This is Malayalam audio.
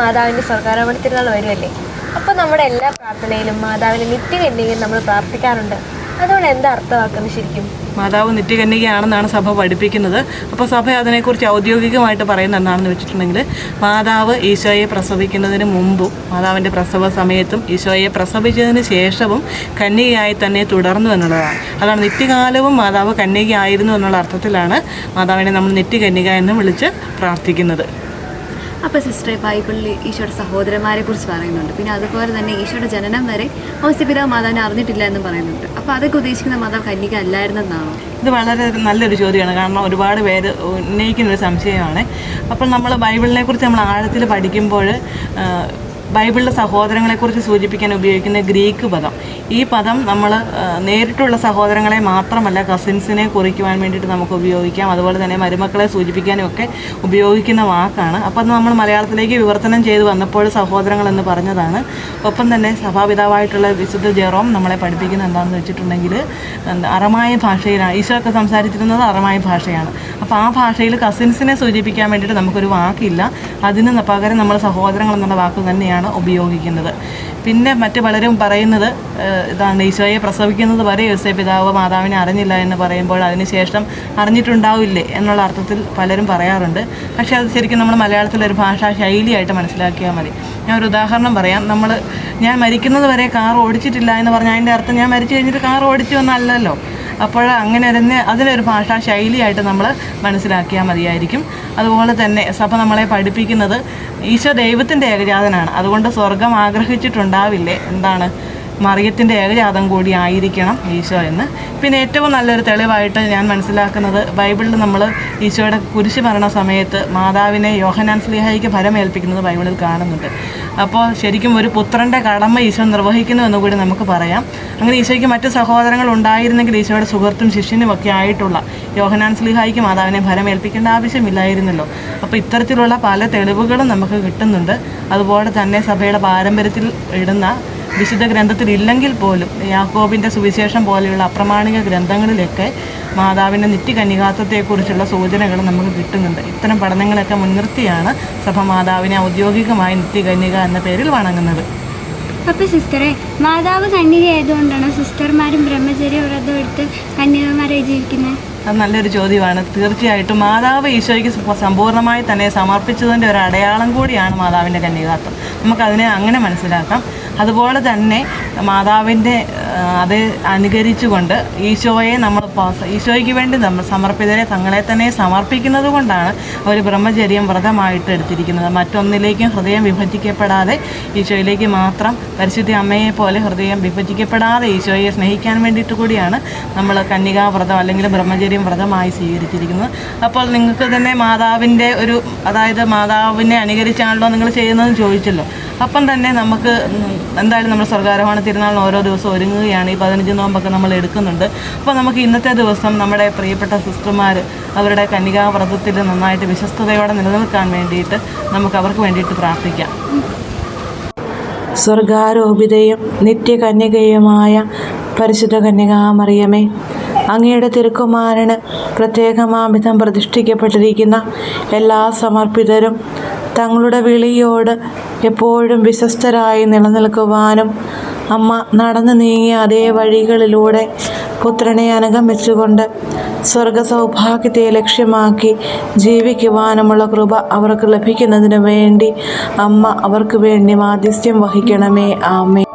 മാതാവിന്റെ സ്വർഗാരോപണ തിരുനാൾ വരുമല്ലേ അപ്പോൾ നമ്മുടെ എല്ലാ പ്രാർത്ഥനയിലും മാതാവിനെ നിത്യകന്യകയും നമ്മൾ പ്രാർത്ഥിക്കാറുണ്ട്. അതുകൊണ്ട് എന്താ അർത്ഥമാക്കുന്നത് ശരിക്കും? മാതാവ് നിത്യകന്യകയാണെന്നാണ് സഭ പഠിപ്പിക്കുന്നത്. അപ്പോൾ സഭ അതിനെക്കുറിച്ച് ഔദ്യോഗികമായിട്ട് പറയുന്ന എന്താണെന്ന് വെച്ചിട്ടുണ്ടെങ്കിൽ മാതാവ് ഈശോയെ പ്രസവിക്കുന്നതിന് മുമ്പും മാതാവിന്റെ പ്രസവ സമയത്തും ഈശോയെ പ്രസവിച്ചതിന് ശേഷവും കന്യകയായി തന്നെ തുടർന്നു എന്നുള്ളതാണ്. അതാണ് നിത്യകാലവും മാതാവ് കന്യകയായിരുന്നു എന്നുള്ള അർത്ഥത്തിലാണ് മാതാവിനെ നമ്മൾ നിത്യകന്യക എന്ന് വിളിച്ച് പ്രാർത്ഥിക്കുന്നത്. അപ്പോൾ സിസ്റ്ററെ ബൈബിളിൽ ഈശോയുടെ സഹോദരന്മാരെ കുറിച്ച് പറയുന്നുണ്ട്. പിന്നെ അതുപോലെ തന്നെ ഈശോയുടെ ജനനം വരെ ഔസ്യപിതാവ് മാതാവിനെ അറിഞ്ഞിട്ടില്ല എന്നും പറയുന്നുണ്ട്. അപ്പോൾ അതൊക്കെ ഉദ്ദേശിക്കുന്ന മാതാവ് കന്യക അല്ലായിരുന്നെന്നാണോ? ഇത് വളരെ നല്ലൊരു ചോദ്യമാണ്. കാരണം ഒരുപാട് പേര് ഉന്നയിക്കുന്ന ഒരു സംശയമാണ്. അപ്പോൾ നമ്മൾ ബൈബിളിനെ കുറിച്ച് നമ്മൾ ആഴത്തിൽ പഠിക്കുമ്പോൾ ബൈബിളിലെ സഹോദരങ്ങളെക്കുറിച്ച് സൂചിപ്പിക്കാൻ ഉപയോഗിക്കുന്ന ഗ്രീക്ക് പദം. ഈ പദം നമ്മൾ നേരിട്ടുള്ള സഹോദരങ്ങളെ മാത്രമല്ല കസിൻസിനെ കുറിക്കുവാൻ വേണ്ടിയിട്ട് നമുക്ക് ഉപയോഗിക്കാം. അതുപോലെ തന്നെ മരുമക്കളെ സൂചിപ്പിക്കാനും ഒക്കെ ഉപയോഗിക്കുന്ന വാക്കാണ്. അപ്പോൾ അത് നമ്മൾ മലയാളത്തിലേക്ക് വിവർത്തനം ചെയ്ത് വന്നപ്പോൾ സഹോദരങ്ങൾ എന്ന് പറഞ്ഞതാണ്. ഒപ്പം തന്നെ സഭാപിതാവായിട്ടുള്ള വിശുദ്ധ ജെറോം നമ്മളെ പഠിപ്പിക്കുന്ന എന്താണെന്ന് വെച്ചിട്ടുണ്ടെങ്കിൽ അറമായ ഭാഷയിലാണ്. ഈശോ ഒക്കെ സംസാരിച്ചിരുന്നത് അറമായ ഭാഷയാണ്. അപ്പോൾ ആ ഭാഷയിൽ കസിൻസിനെ സൂചിപ്പിക്കാൻ വേണ്ടിയിട്ട് നമുക്കൊരു വാക്കില്ല. അതിന് പകരം നമ്മൾ സഹോദരങ്ങൾ എന്നുള്ള വാക്ക് തന്നെയാണ് ഉപയോഗിക്കുന്നത്. പിന്നെ മറ്റു പലരും പറയുന്നത് ഇതാണ് ഈശോയെ പ്രസവിക്കുന്നത് വരെ യോസേ പിതാവ് മാതാവിനെ അറിഞ്ഞില്ല എന്ന് പറയുമ്പോൾ അതിനുശേഷം അറിഞ്ഞിട്ടുണ്ടാവില്ലേ എന്നുള്ള അർത്ഥത്തിൽ പലരും പറയാറുണ്ട്. പക്ഷേ അത് ശരിക്കും നമ്മൾ മലയാളത്തിലൊരു ഭാഷാ ശൈലിയായിട്ട് മനസ്സിലാക്കിയാൽ മതി. ഞാൻ ഒരു ഉദാഹരണം പറയാം. നമ്മൾ ഞാൻ മരിക്കുന്നത് വരെ കാർ ഓടിച്ചിട്ടില്ല എന്ന് പറഞ്ഞാൽ അതിന്റെ അർത്ഥം ഞാൻ മരിച്ചു കഴിഞ്ഞിട്ട് കാർ ഓടിച്ചു എന്നല്ലല്ലോ അപ്പോൾ അങ്ങനെ തന്നെ അതിനൊരു ഭാഷാ ശൈലിയായിട്ട് നമ്മൾ മനസ്സിലാക്കിയാൽ മതിയായിരിക്കും. അതുപോലെ തന്നെ സഭ നമ്മളെ പഠിപ്പിക്കുന്നത് ഈശോ ദൈവത്തിന്റെ ഏകജാതനാണ്. അതുകൊണ്ട് സ്വർഗം ആഗ്രഹിച്ചിട്ടുണ്ടാവില്ലേ? എന്താണ്? മറിയത്തിന്റെ ഏകജാതം കൂടി ആയിരിക്കണം ഈശോ എന്ന്. പിന്നെ ഏറ്റവും നല്ലൊരു തെളിവായിട്ട് ഞാൻ മനസ്സിലാക്കുന്നത് ബൈബിളിൽ നമ്മൾ ഈശോയുടെ കുരിശ് മരണ സമയത്ത് മാതാവിനെ യോഹനാൻ സ്ലിഹായിക്ക് ഫലമേൽപ്പിക്കുന്നത് ബൈബിളിൽ കാണുന്നുണ്ട്. അപ്പോൾ ശരിക്കും ഒരു പുത്രന്റെ കടമ ഈശോ നിർവഹിക്കുന്നു എന്ന് കൂടി നമുക്ക് പറയാം. അങ്ങനെ ഈശോയ്ക്ക് മറ്റ് സഹോദരങ്ങൾ ഉണ്ടായിരുന്നെങ്കിൽ ഈശോയുടെ സുഹൃത്തും ശിഷ്യനും ഒക്കെ ആയിട്ടുള്ള യോഹനാൻ സ്ലിഹായിക്ക് മാതാവിനെ ഫലമേൽപ്പിക്കേണ്ട ആവശ്യമില്ലായിരുന്നല്ലോ. അപ്പോൾ ഇത്തരത്തിലുള്ള പല തെളിവുകളും നമുക്ക് കിട്ടുന്നുണ്ട്. അതുപോലെ തന്നെ സഭയുടെ പാരമ്പര്യത്തിൽ ഇടുന്ന വിശുദ്ധ ഗ്രന്ഥത്തിൽ ഇല്ലെങ്കിൽ പോലും യാക്കോബിന്റെ സുവിശേഷം പോലെയുള്ള അപ്രമാണിക ഗ്രന്ഥങ്ങളിലൊക്കെ മാതാവിന്റെ നിത്യകന്യകാത്വത്തെക്കുറിച്ചുള്ള സൂചനകൾ നമുക്ക് കിട്ടുന്നുണ്ട്. ഇത്തരം പഠനങ്ങളൊക്കെ മുൻനിർത്തിയാണ് സഭ മാതാവിനെ ഔദ്യോഗികമായി നിത്യകന്യക എന്ന പേരിൽ വണങ്ങുന്നത്. അപ്പൊ സിസ്റ്ററെ മാതാവ് കന്യക ആയതുകൊണ്ടാണ് സിസ്റ്റർമാരും ബ്രഹ്മചര്യ വ്രതം എടുത്ത് കന്യകമാരെ ജീവിക്കുന്നത് അത് നല്ലൊരു ചോദ്യമാണ്. തീർച്ചയായിട്ടും മാതാവ് ഈശോയ്ക്ക് സമ്പൂർണമായി തന്നെ സമർപ്പിച്ചതിന്റെ ഒരു അടയാളം കൂടിയാണ് മാതാവിന്റെ കന്യകാത്വം. നമുക്കതിനെ അങ്ങനെ മനസ്സിലാക്കാം. അതുപോലെ തന്നെ മാതാവിന്റെ അത് അനുകരിച്ചുകൊണ്ട് ഈശോയെ നമ്മൾ ഈശോയ്ക്ക് വേണ്ടി നമ്മൾ സമർപ്പിതരെ തങ്ങളെ തന്നെ സമർപ്പിക്കുന്നത് കൊണ്ടാണ് അവർ ബ്രഹ്മചര്യം വ്രതമായിട്ട് എടുത്തിരിക്കുന്നത്. മറ്റൊന്നിലേക്കും ഹൃദയം വിഭജിക്കപ്പെടാതെ ഈശോയിലേക്ക് മാത്രം പരിശുദ്ധ അമ്മയെ പോലെ ഹൃദയം വിഭജിക്കപ്പെടാതെ ഈശോയെ സ്നേഹിക്കാൻ വേണ്ടിയിട്ട് കൂടിയാണ് നമ്മൾ കന്യകാവ്രതം അല്ലെങ്കിൽ ബ്രഹ്മചര്യം വ്രതമായി സ്വീകരിച്ചിരിക്കുന്നത്. അപ്പോൾ നിങ്ങൾക്ക് തന്നെ മാതാവിന്റെ ഒരു അതായത് മാതാവിനെ അനുകരിച്ചാണല്ലോ നിങ്ങൾ ചെയ്യുന്നതെന്ന് ചോദിച്ചല്ലോ. അപ്പം തന്നെ നമുക്ക് എന്തായാലും നമ്മൾ സ്വർഗാരോഹണ തിരുനാളിന് ഓരോ ദിവസവും ഒരുങ്ങുകയാണ്. ഈ പതിനഞ്ച് നോമ്പൊക്കെ നമ്മൾ എടുക്കുന്നുണ്ട്. അപ്പോൾ നമുക്ക് ഇന്നത്തെ ദിവസം നമ്മുടെ പ്രിയപ്പെട്ട സിസ്റ്റർമാർ അവരുടെ കന്യകാവ്രതത്തിൽ നന്നായിട്ട് വിശ്വസ്തയോടെ നിലനിൽക്കാൻ വേണ്ടിയിട്ട് നമുക്ക് അവർക്ക് വേണ്ടിയിട്ട് പ്രാർത്ഥിക്കാം. സ്വർഗാരോപിതയും നിത്യകന്യകയുമായ പരിശുദ്ധ കന്യകാമറിയമേ അങ്ങയുടെ തിരുക്കുമാരന് പ്രത്യേകമാവിധം പ്രതിഷ്ഠിക്കപ്പെട്ടിരിക്കുന്ന എല്ലാ സമർപ്പിതരും തങ്ങളുടെ വിളിയോട് എപ്പോഴും വിശ്വസ്തരായി നിലനിൽക്കുവാനും അമ്മ നടന്നു നീങ്ങിയ അതേ വഴികളിലൂടെ പുത്രനെ അനുഗമിച്ചുകൊണ്ട് സ്വർഗ സൗഭാഗ്യത്തെ ലക്ഷ്യമാക്കി ജീവിക്കുവാനുമുള്ള കൃപ അവർക്ക് ലഭിക്കുന്നതിനു വേണ്ടി അമ്മ അവർക്ക് വേണ്ടി മാധ്യസ്ഥ്യം വഹിക്കണമേ. ആമേ